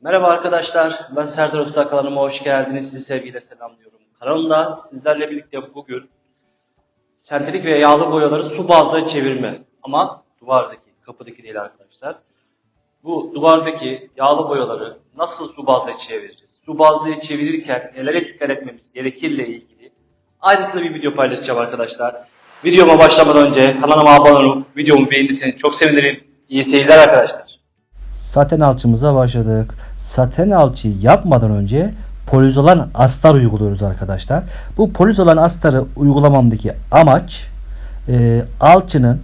Merhaba arkadaşlar, ben Serdar Usta kanalıma hoş geldiniz. Sizi sevgiyle selamlıyorum. Kanalımda sizlerle birlikte bugün sentetik ve yağlı boyaları su bazlı çevirme. Ama duvardaki, kapıdaki değil arkadaşlar. Bu duvardaki yağlı boyaları nasıl su bazlı çeviririz? Su bazlı çevirirken nelere dikkat etmemiz gerekirle ilgili ayrıntılı bir video paylaşacağım arkadaşlar. Videoma başlamadan önce kanalıma abone olup videomu beğendiyseniz çok sevinirim. İyi seyirler arkadaşlar. Saten alçımıza başladık. Saten alçıyı yapmadan önce polizolan astar uyguluyoruz arkadaşlar. Bu polizolan astarı uygulamamdaki amaç e, alçının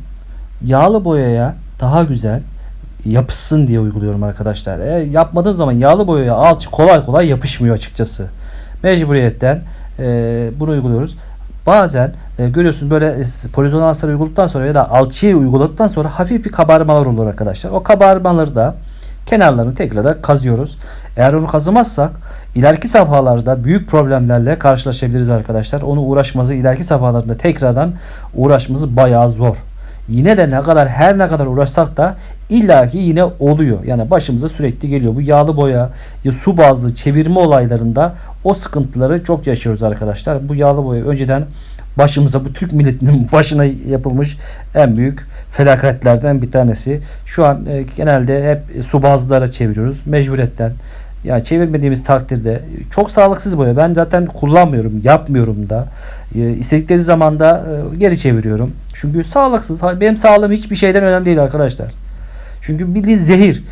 yağlı boyaya daha güzel yapışsın diye uyguluyorum arkadaşlar. E, yapmadığım zaman yağlı boyaya alçı kolay kolay yapışmıyor açıkçası. Mecburiyetten e, bunu uyguluyoruz. Bazen e, görüyorsunuz böyle e, polizolan astarı uyguladıktan sonra ya da alçıyı uyguladıktan sonra hafif bir kabarmalar olur arkadaşlar. O kabarmaları da kenarlarını tekrar kazıyoruz. Eğer onu kazımazsak ileriki safhalarda büyük problemlerle karşılaşabiliriz arkadaşlar. Onu uğraşması ileriki safhalarda tekrardan uğraşması bayağı zor. Yine de ne kadar her ne kadar uğraşsak da illaki yine oluyor. Yani başımıza sürekli geliyor. Bu yağlı boya, ya su bazlı çevirme olaylarında o sıkıntıları çok yaşıyoruz arkadaşlar. Bu yağlı boya önceden başımıza bu Türk milletinin başına yapılmış en büyük felaketlerden bir tanesi. Şu an e, genelde hep su bazlılara çeviriyoruz. Mecburiyetten. Yani çevirmediğimiz takdirde çok sağlıksız boya. Ben zaten kullanmıyorum, yapmıyorum da. E, istedikleri zaman da e, geri çeviriyorum. Çünkü sağlıksız. Benim sağlığım hiçbir şeyden önemli değil arkadaşlar. Çünkü bildiğin zehir.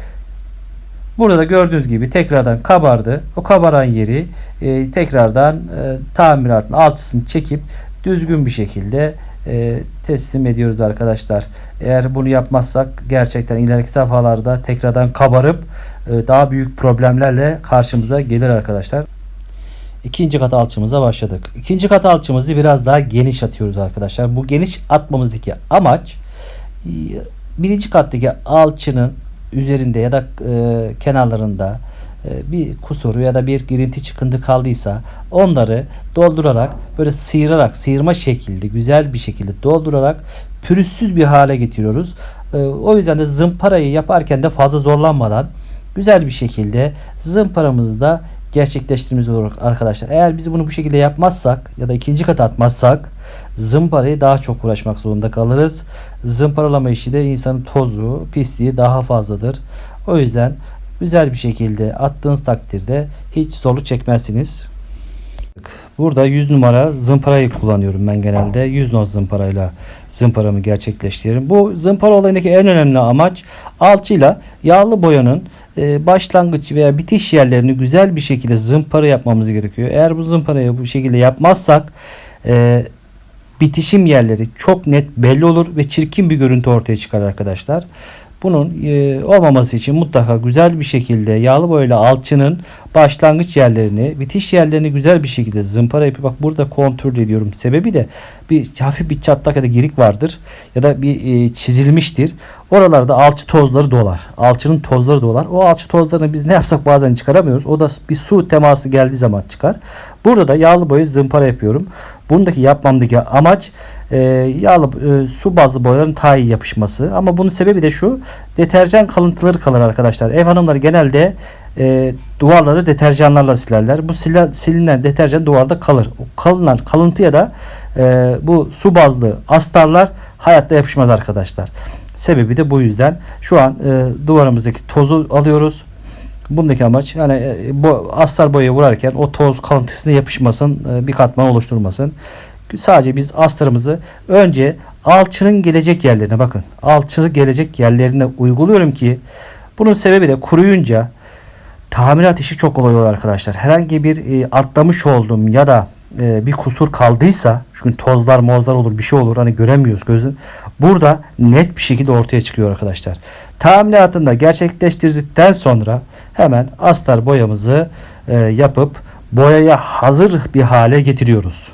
Burada da gördüğünüz gibi tekrardan kabardı. O kabaran yeri e, tekrardan e, tamiratın alçısını çekip düzgün bir şekilde e, teslim ediyoruz arkadaşlar. Eğer bunu yapmazsak gerçekten ileriki safhalarda tekrardan kabarıp e, daha büyük problemlerle karşımıza gelir arkadaşlar. İkinci kat alçımıza başladık. İkinci kat alçımızı biraz daha geniş atıyoruz arkadaşlar. Bu geniş atmamızdaki amaç e, birinci kattaki alçının üzerinde ya da e, kenarlarında bir kusuru ya da bir girinti çıkıntı kaldıysa onları doldurarak böyle sıyırarak sıyırma şekilde güzel bir şekilde doldurarak pürüzsüz bir hale getiriyoruz. E, o yüzden de zımparayı yaparken de fazla zorlanmadan güzel bir şekilde zımparamızı da gerçekleştirmemiz olur arkadaşlar. Eğer biz bunu bu şekilde yapmazsak ya da ikinci kat atmazsak zımparayı daha çok uğraşmak zorunda kalırız. Zımparalama işi de insanın tozu, pisliği daha fazladır. O yüzden güzel bir şekilde attığınız takdirde hiç zorluk çekmezsiniz. Burada 100 numara zımparayı kullanıyorum ben genelde. 100 not zımparayla zımparamı gerçekleştiririm. Bu zımpara olayındaki en önemli amaç alçıyla yağlı boyanın e, başlangıç veya bitiş yerlerini güzel bir şekilde zımpara yapmamız gerekiyor. Eğer bu zımparayı bu şekilde yapmazsak e, bitişim yerleri çok net belli olur ve çirkin bir görüntü ortaya çıkar arkadaşlar. Bunun e, olmaması için mutlaka güzel bir şekilde yağlı boyayla alçının başlangıç yerlerini, bitiş yerlerini güzel bir şekilde zımpara yapıp bak burada kontrol ediyorum. Sebebi de bir hafif bir çatlak ya da girik vardır ya da bir e, çizilmiştir. Oralarda alçı tozları dolar. Alçının tozları dolar. O alçı tozlarını biz ne yapsak bazen çıkaramıyoruz. O da bir su teması geldiği zaman çıkar. Burada da yağlı boya zımpara yapıyorum. Bundaki yapmamdaki amaç e, yağlı e, su bazlı boyaların daha iyi yapışması. Ama bunun sebebi de şu. Deterjan kalıntıları kalır arkadaşlar. Ev hanımları genelde e, duvarları deterjanlarla silerler. Bu sila, silinen deterjan duvarda kalır. O kalınan kalıntıya da e, bu su bazlı astarlar hayatta yapışmaz arkadaşlar. Sebebi de bu yüzden. Şu an e, duvarımızdaki tozu alıyoruz. Bundaki amaç yani e, bu astar boyaya vurarken o toz kalıntısına yapışmasın, e, bir katman oluşturmasın. Sadece biz astarımızı önce alçının gelecek yerlerine bakın. Alçılı gelecek yerlerine uyguluyorum ki bunun sebebi de kuruyunca tamirat işi çok kolay olur arkadaşlar. Herhangi bir e, atlamış olduğum ya da e, bir kusur kaldıysa çünkü tozlar mozlar olur bir şey olur hani göremiyoruz gözün. Burada net bir şekilde ortaya çıkıyor arkadaşlar. Tamiratını da gerçekleştirdikten sonra hemen astar boyamızı e, yapıp boyaya hazır bir hale getiriyoruz.